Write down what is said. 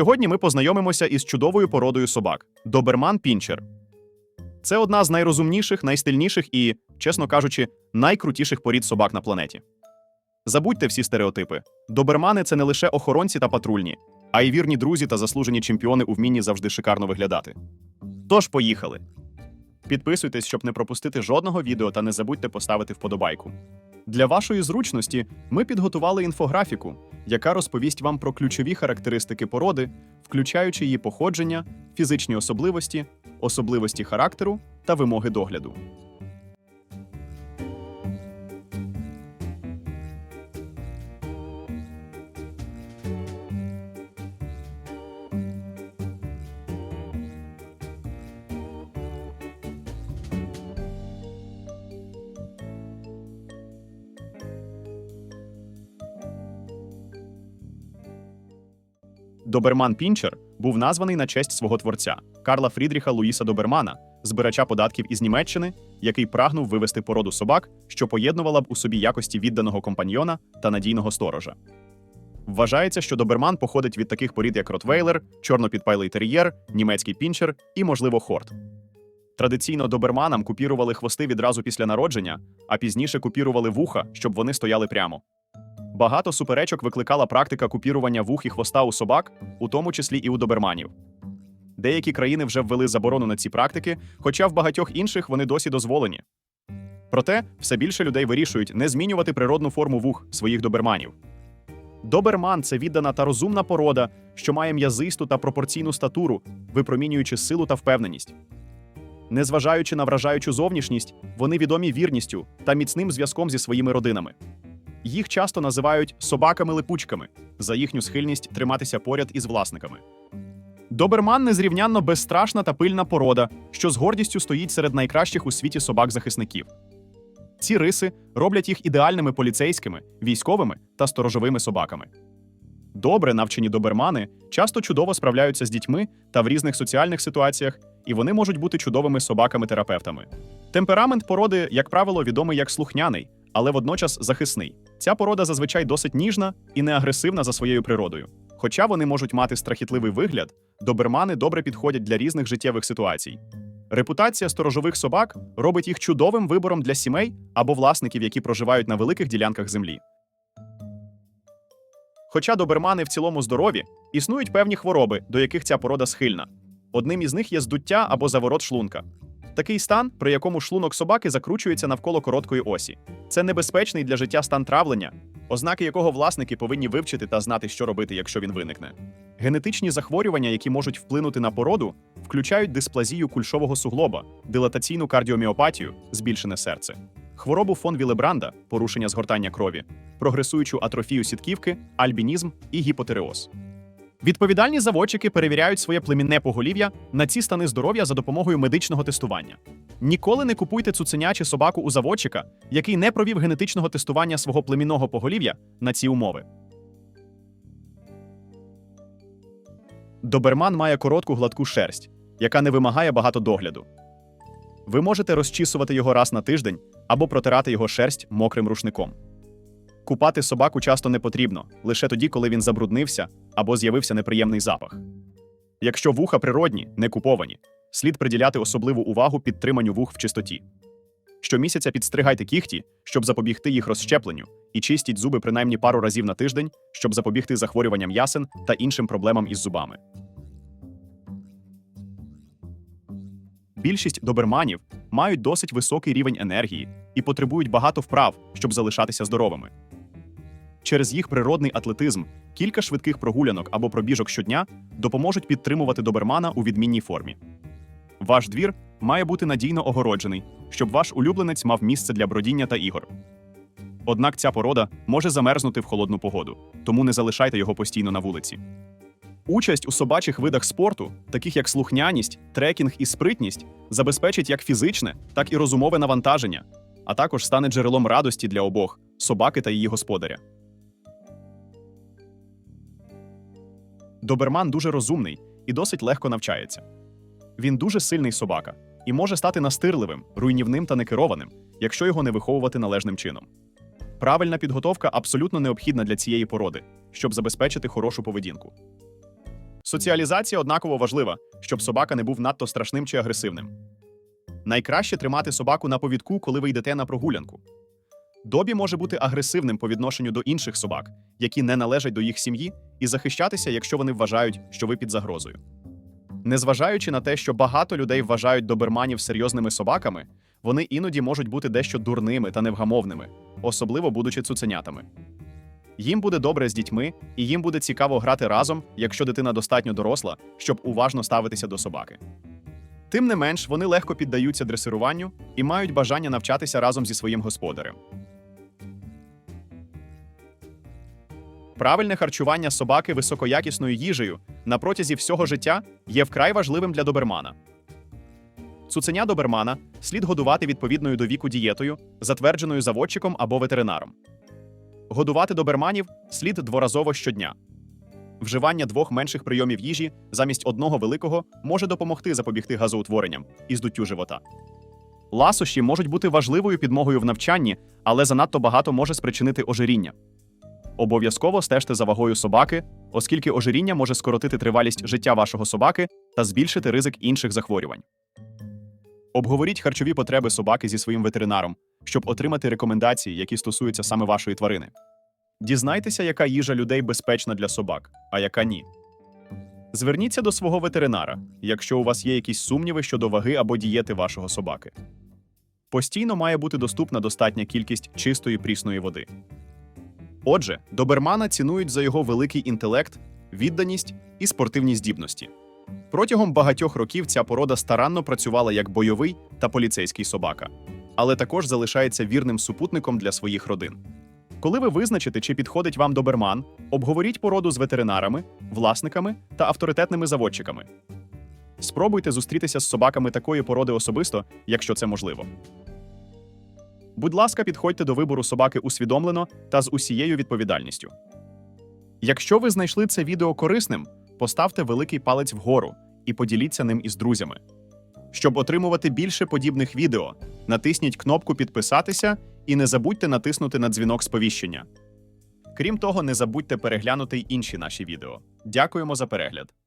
Сьогодні ми познайомимося із чудовою породою собак доберман пінчер. Це одна з найрозумніших, найстильніших і, чесно кажучи, найкрутіших порід собак на планеті. Забудьте всі стереотипи. Добермани це не лише охоронці та патрульні, а й вірні друзі та заслужені чемпіони у вмінні завжди шикарно виглядати. Тож, поїхали! Підписуйтесь, щоб не пропустити жодного відео та не забудьте поставити вподобайку. Для вашої зручності ми підготували інфографіку, яка розповість вам про ключові характеристики породи, включаючи її походження, фізичні особливості, особливості характеру та вимоги догляду. Доберман Пінчер був названий на честь свого творця Карла Фрідріха Луїса Добермана, збирача податків із Німеччини, який прагнув вивести породу собак, що поєднувала б у собі якості відданого компаньйона та надійного сторожа. Вважається, що доберман походить від таких порід, як ротвейлер, чорнопідпайлий тер'єр, німецький пінчер і, можливо, хорт. Традиційно доберманам купірували хвости відразу після народження, а пізніше купірували вуха, щоб вони стояли прямо. Багато суперечок викликала практика купірування вух і хвоста у собак, у тому числі і у доберманів. Деякі країни вже ввели заборону на ці практики, хоча в багатьох інших вони досі дозволені. Проте все більше людей вирішують не змінювати природну форму вух своїх доберманів. Доберман це віддана та розумна порода, що має м'язисту та пропорційну статуру, випромінюючи силу та впевненість. Незважаючи на вражаючу зовнішність, вони відомі вірністю та міцним зв'язком зі своїми родинами. Їх часто називають собаками-липучками за їхню схильність триматися поряд із власниками. Доберман незрівнянно безстрашна та пильна порода, що з гордістю стоїть серед найкращих у світі собак-захисників. Ці риси роблять їх ідеальними поліцейськими, військовими та сторожовими собаками. Добре навчені добермани часто чудово справляються з дітьми та в різних соціальних ситуаціях, і вони можуть бути чудовими собаками-терапевтами. Темперамент породи, як правило, відомий як слухняний, але водночас захисний. Ця порода зазвичай досить ніжна і не агресивна за своєю природою. Хоча вони можуть мати страхітливий вигляд, добермани добре підходять для різних життєвих ситуацій. Репутація сторожових собак робить їх чудовим вибором для сімей або власників, які проживають на великих ділянках землі. Хоча добермани в цілому здорові, існують певні хвороби, до яких ця порода схильна. Одним із них є здуття або заворот шлунка. Такий стан, при якому шлунок собаки закручується навколо короткої осі. Це небезпечний для життя стан травлення, ознаки якого власники повинні вивчити та знати, що робити, якщо він виникне. Генетичні захворювання, які можуть вплинути на породу, включають дисплазію кульшового суглоба, дилатаційну кардіоміопатію, збільшене серце, хворобу фон Вілебранда, порушення згортання крові, прогресуючу атрофію сітківки, альбінізм і гіпотереоз. Відповідальні заводчики перевіряють своє племінне поголів'я на ці стани здоров'я за допомогою медичного тестування. Ніколи не купуйте цуценя чи собаку у заводчика, який не провів генетичного тестування свого племінного поголів'я на ці умови. Доберман має коротку гладку шерсть, яка не вимагає багато догляду. Ви можете розчісувати його раз на тиждень або протирати його шерсть мокрим рушником. Купати собаку часто не потрібно лише тоді, коли він забруднився або з'явився неприємний запах. Якщо вуха природні, не куповані, слід приділяти особливу увагу підтриманню вух в чистоті. Щомісяця підстригайте кігті, щоб запобігти їх розщепленню, і чистіть зуби принаймні пару разів на тиждень, щоб запобігти захворюванням ясен та іншим проблемам із зубами. Більшість доберманів мають досить високий рівень енергії і потребують багато вправ, щоб залишатися здоровими. Через їх природний атлетизм кілька швидких прогулянок або пробіжок щодня допоможуть підтримувати добермана у відмінній формі. Ваш двір має бути надійно огороджений, щоб ваш улюбленець мав місце для бродіння та ігор. Однак ця порода може замерзнути в холодну погоду, тому не залишайте його постійно на вулиці. Участь у собачих видах спорту, таких як слухняність, трекінг і спритність, забезпечить як фізичне, так і розумове навантаження, а також стане джерелом радості для обох собаки та її господаря. Доберман дуже розумний і досить легко навчається. Він дуже сильний собака і може стати настирливим, руйнівним та некерованим, якщо його не виховувати належним чином. Правильна підготовка абсолютно необхідна для цієї породи, щоб забезпечити хорошу поведінку. Соціалізація однаково важлива, щоб собака не був надто страшним чи агресивним. Найкраще тримати собаку на повідку, коли ви йдете на прогулянку. Добі може бути агресивним по відношенню до інших собак, які не належать до їх сім'ї, і захищатися, якщо вони вважають, що ви під загрозою. Незважаючи на те, що багато людей вважають доберманів серйозними собаками, вони іноді можуть бути дещо дурними та невгамовними, особливо будучи цуценятами. Їм буде добре з дітьми, і їм буде цікаво грати разом, якщо дитина достатньо доросла, щоб уважно ставитися до собаки. Тим не менш, вони легко піддаються дресируванню і мають бажання навчатися разом зі своїм господарем. Правильне харчування собаки високоякісною їжею на протязі всього життя є вкрай важливим для добермана. Цуценя добермана слід годувати відповідною до віку дієтою, затвердженою заводчиком або ветеринаром. Годувати доберманів слід дворазово щодня. Вживання двох менших прийомів їжі замість одного великого може допомогти запобігти газоутворенням і здуттю живота. Ласощі можуть бути важливою підмогою в навчанні, але занадто багато може спричинити ожиріння. Обов'язково стежте за вагою собаки, оскільки ожиріння може скоротити тривалість життя вашого собаки та збільшити ризик інших захворювань. Обговоріть харчові потреби собаки зі своїм ветеринаром, щоб отримати рекомендації, які стосуються саме вашої тварини. Дізнайтеся, яка їжа людей безпечна для собак, а яка ні. Зверніться до свого ветеринара, якщо у вас є якісь сумніви щодо ваги або дієти вашого собаки. Постійно має бути доступна достатня кількість чистої прісної води. Отже, добермана цінують за його великий інтелект, відданість і спортивні здібності. Протягом багатьох років ця порода старанно працювала як бойовий та поліцейський собака, але також залишається вірним супутником для своїх родин. Коли ви визначите, чи підходить вам доберман, обговоріть породу з ветеринарами, власниками та авторитетними заводчиками. Спробуйте зустрітися з собаками такої породи особисто, якщо це можливо. Будь ласка, підходьте до вибору собаки усвідомлено та з усією відповідальністю. Якщо ви знайшли це відео корисним, поставте великий палець вгору і поділіться ним із друзями. Щоб отримувати більше подібних відео, натисніть кнопку Підписатися і не забудьте натиснути на дзвінок сповіщення. Крім того, не забудьте переглянути інші наші відео. Дякуємо за перегляд!